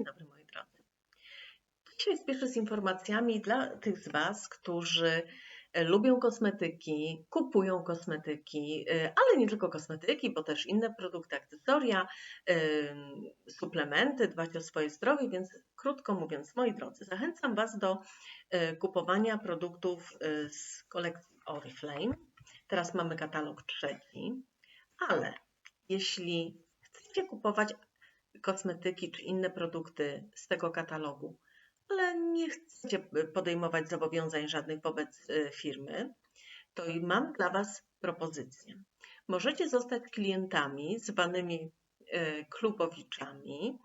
Dzień dobry moi drodzy. Dzisiaj spieszę z informacjami dla tych z Was, którzy e, lubią kosmetyki, kupują kosmetyki, e, ale nie tylko kosmetyki, bo też inne produkty, akcesoria, e, suplementy, dbać o swoje zdrowie, więc krótko mówiąc, moi drodzy, zachęcam Was do kupowania produktów z kolekcji Oriflame. Teraz mamy katalog trzeci, ale jeśli chcecie kupować kosmetyki czy inne produkty z tego katalogu, ale nie chcecie podejmować zobowiązań żadnych wobec y, firmy, to i mam dla Was propozycję. Możecie zostać klientami zwanymi y, klubowiczami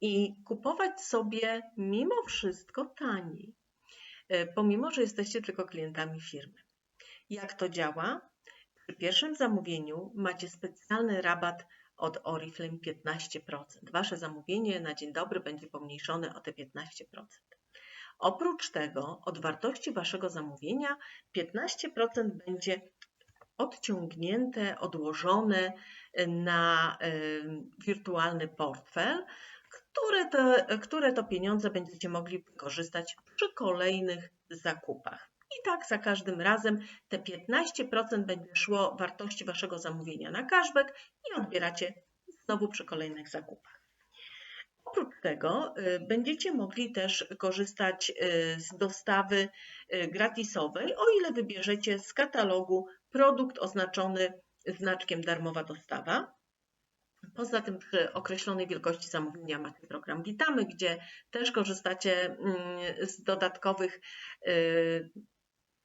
i kupować sobie mimo wszystko taniej, y, pomimo że jesteście tylko klientami firmy. Jak to działa? Przy pierwszym zamówieniu macie specjalny rabat od Oriflame 15%. Wasze zamówienie na dzień dobry będzie pomniejszone o te 15%. Oprócz tego od wartości Waszego zamówienia 15% będzie odciągnięte, odłożone na wirtualny portfel, które to, które to pieniądze będziecie mogli wykorzystać przy kolejnych zakupach. I tak za każdym razem te 15% będzie szło wartości Waszego zamówienia na cashback i odbieracie znowu przy kolejnych zakupach. Oprócz tego y, będziecie mogli też korzystać y, z dostawy y, gratisowej, o ile wybierzecie z katalogu produkt oznaczony znaczkiem darmowa dostawa. Poza tym przy określonej wielkości zamówienia macie program Witamy, gdzie też korzystacie mm, z dodatkowych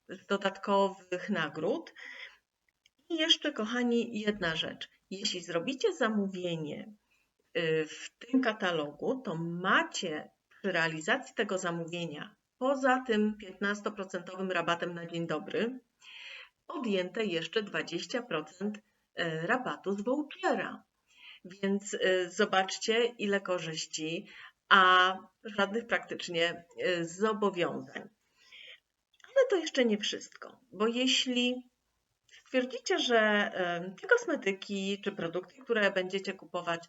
z dodatkowych nagród. I jeszcze, kochani, jedna rzecz. Jeśli zrobicie zamówienie y, w tym katalogu, to macie przy realizacji tego zamówienia, poza tym 15% rabatem na dzień dobry, odjęte jeszcze 20% y, rabatu z vouchera. Więc y, zobaczcie, ile korzyści, a żadnych praktycznie zobowiązań. To jeszcze nie wszystko, bo jeśli stwierdzicie, że te kosmetyki czy produkty, które będziecie kupować,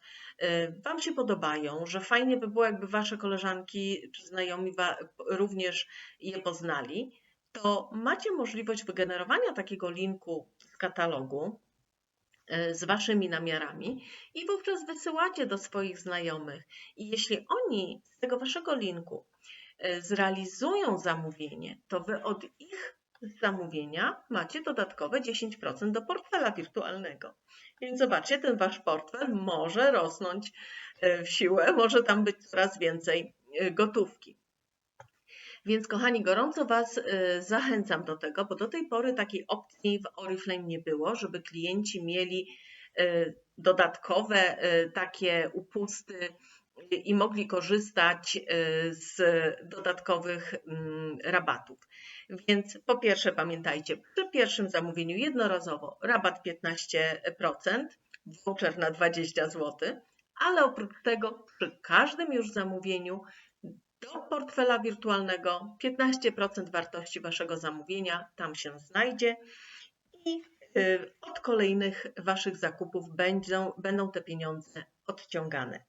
Wam się podobają, że fajnie by było, jakby Wasze koleżanki czy znajomi również je poznali, to macie możliwość wygenerowania takiego linku z katalogu e, z Waszymi namiarami i wówczas wysyłacie do swoich znajomych. I jeśli oni z tego Waszego linku E, zrealizują zamówienie, to Wy od ich zamówienia macie dodatkowe 10% do portfela wirtualnego. Więc zobaczcie, ten Wasz portfel może rosnąć e, w siłę, może tam być coraz więcej e, gotówki. Więc kochani, gorąco Was zachęcam do tego, bo do tej pory takiej opcji w Oriflame nie było, żeby klienci mieli dodatkowe takie upusty i mogli korzystać y, z dodatkowych mm, rabatów. Więc po pierwsze pamiętajcie, przy pierwszym zamówieniu jednorazowo rabat 15%, voucher na 20 zł, ale oprócz tego przy każdym już zamówieniu do portfela wirtualnego 15% wartości Waszego zamówienia tam się znajdzie i y, od kolejnych Waszych zakupów będą, będą te pieniądze odciągane.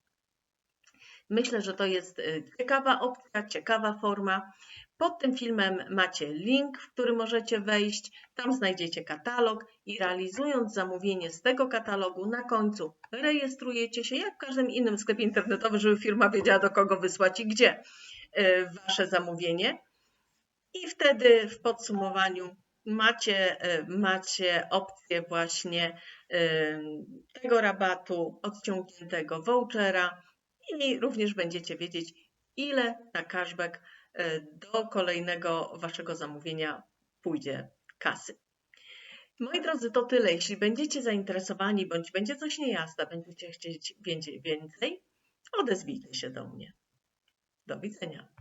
Myślę, że to jest y, ciekawa opcja, ciekawa forma. Pod tym filmem macie link, w który możecie wejść. Tam znajdziecie katalog i realizując zamówienie z tego katalogu, na końcu rejestrujecie się jak w każdym innym sklepie internetowym, żeby firma wiedziała do kogo wysłać i gdzie y, wasze zamówienie. I wtedy w podsumowaniu macie, y, macie opcję właśnie tego rabatu odciągniętego vouchera i również będziecie wiedzieć, ile na cashback e, do kolejnego Waszego zamówienia pójdzie kasy. Moi drodzy, to tyle. Jeśli będziecie zainteresowani bądź będzie coś niejasne, będziecie chcieć więcej, odezwijcie się do mnie. Do widzenia.